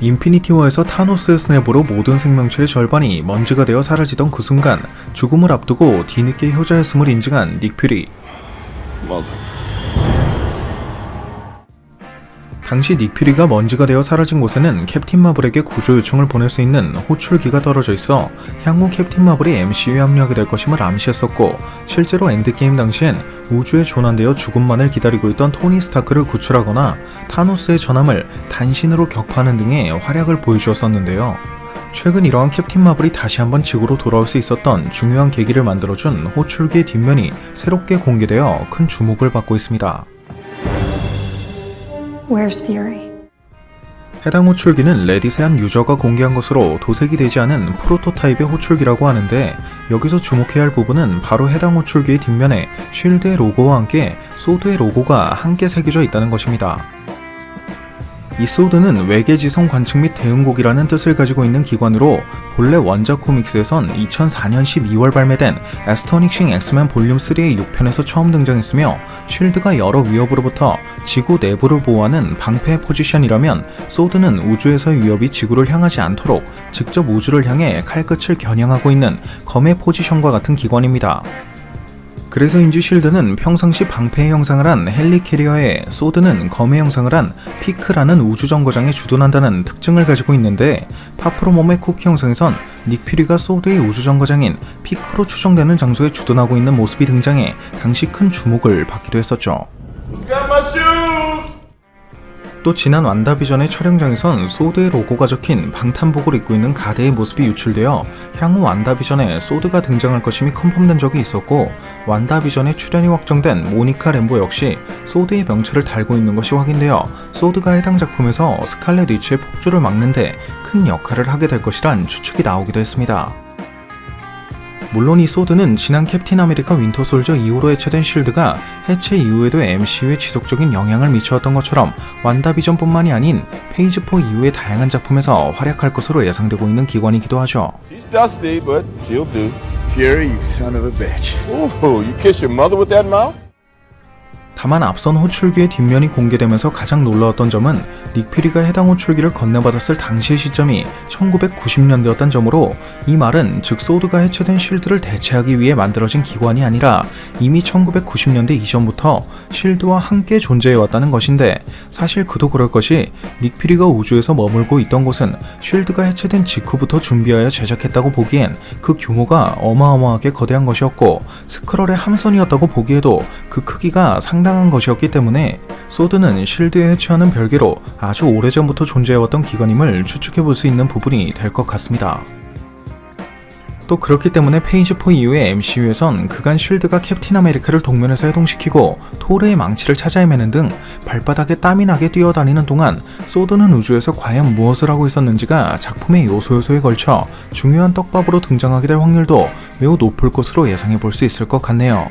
인피니티 워에서 타노스의 스냅으로 모든 생명체의 절반이 먼지가 되어 사라지던 그 순간 죽음을 앞두고 뒤늦게 효자였음을 인증한 닉 퓨리. 당시 닉 퓨리가 먼지가 되어 사라진 곳에는 캡틴 마블에게 구조 요청을 보낼 수 있는 호출기가 떨어져 있어 향후 캡틴 마블이 MCU에 합류하게 될 것임을 암시했었고 실제로 엔드게임 당시엔 우주에 조난되어 죽음만을 기다리고 있던 토니 스타크를 구출하거나 타노스의 전함을 단신으로 격파하는 등의 활약을 보여주었었는데요. 최근 이러한 캡틴 마블이 다시 한번 지구로 돌아올 수 있었던 중요한 계기를 만들어준 호출기의 뒷면이 새롭게 공개되어 큰 주목을 받고 있습니다. Where's Fury? 해당 호출기는 레딧의 한 유저가 공개한 것으로 도색이 되지 않은 프로토타입의 호출기라고 하는데 여기서 주목해야 할 부분은 바로 해당 호출기의 뒷면에 쉴드의 로고와 함께 소드의 로고가 함께 새겨져 있다는 것입니다. 이 소드는 외계지성 관측 및 대응곡이라는 뜻을 가지고 있는 기관으로 본래 원작 코믹스에선 2004년 12월 발매된 애스토닉싱 엑스맨 볼륨 3의 6편에서 처음 등장했으며 쉴드가 여러 위협으로부터 지구 내부를 보호하는 방패 포지션이라면 소드는 우주에서의 위협이 지구를 향하지 않도록 직접 우주를 향해 칼끝을 겨냥하고 있는 검의 포지션과 같은 기관입니다. 그래서인지 쉴드는 평상시 방패의 형상을 한 헬리캐리어에 소드는 검의 형상을 한 피크라는 우주정거장에 주둔한다는 특징을 가지고 있는데 파프로 몸의 쿠키 형상에선 닉퓨리가 소드의 우주정거장인 피크로 추정되는 장소에 주둔하고 있는 모습이 등장해 당시 큰 주목을 받기도 했었죠. Shoes! 또 지난 완다비전의 촬영장에선 소드의 로고가 적힌 방탄복을 입고 있는 가드의 모습이 유출되어 향후 완다비전에 소드가 등장할 것임이 컨펌된 적이 있었고 완다비전에 출연이 확정된 모니카 램보 역시 소드의 명체를 달고 있는 것이 확인되어 소드가 해당 작품에서 스칼렛 위치의 폭주를 막는데 큰 역할을 하게 될 것이란 추측이 나오기도 했습니다. 물론 이 소드는 지난 캡틴 아메리카 윈터 솔저 이후로 해체된 쉴드가 해체 이후에도 MCU에 지속적인 영향을 미쳐왔던 것처럼 완다비전뿐만이 아닌 페이지 4 이후의 다양한 작품에서 활약할 것으로 예상되고 있는 기관이기도 하죠. She's dusty, but she'll do. Fury, you son of a bitch. Ooh, you kiss your mother with that mouth? 다만 앞선 호출기의 뒷면이 공개되면서 가장 놀라웠던 점은 닉퓨리가 해당 호출기를 건네받았을 당시의 시점이 1990년대였던 점으로 이 말은 즉 소드가 해체된 쉴드를 대체하기 위해 만들어진 기관이 아니라 이미 1990년대 이전부터 쉴드와 함께 존재해왔다는 것인데 사실 그도 그럴 것이 닉퓨리가 우주에서 머물고 있던 곳은 쉴드가 해체된 직후부터 준비하여 제작했다고 보기엔 그 규모가 어마어마하게 거대한 것이었고 스크럴의 함선이었다고 보기에도 그 크기가 상당한 것이었기 때문에 소드는 쉴드의 해체와는 별개로 아주 오래전부터 존재해왔던 기관임을 추측해 볼 수 있는 부분이 될 것 같습니다. 또 그렇기 때문에 페이지 4 이후에 MCU에선 그간 쉴드가 캡틴 아메리카를 동면에서 해동시키고 토르의 망치를 찾아 헤매는 등 발바닥에 땀이 나게 뛰어다니는 동안 소드는 우주에서 과연 무엇을 하고 있었는지가 작품의 요소 요소에 걸쳐 중요한 떡밥으로 등장하게 될 확률도 매우 높을 것으로 예상해 볼 수 있을 것 같네요.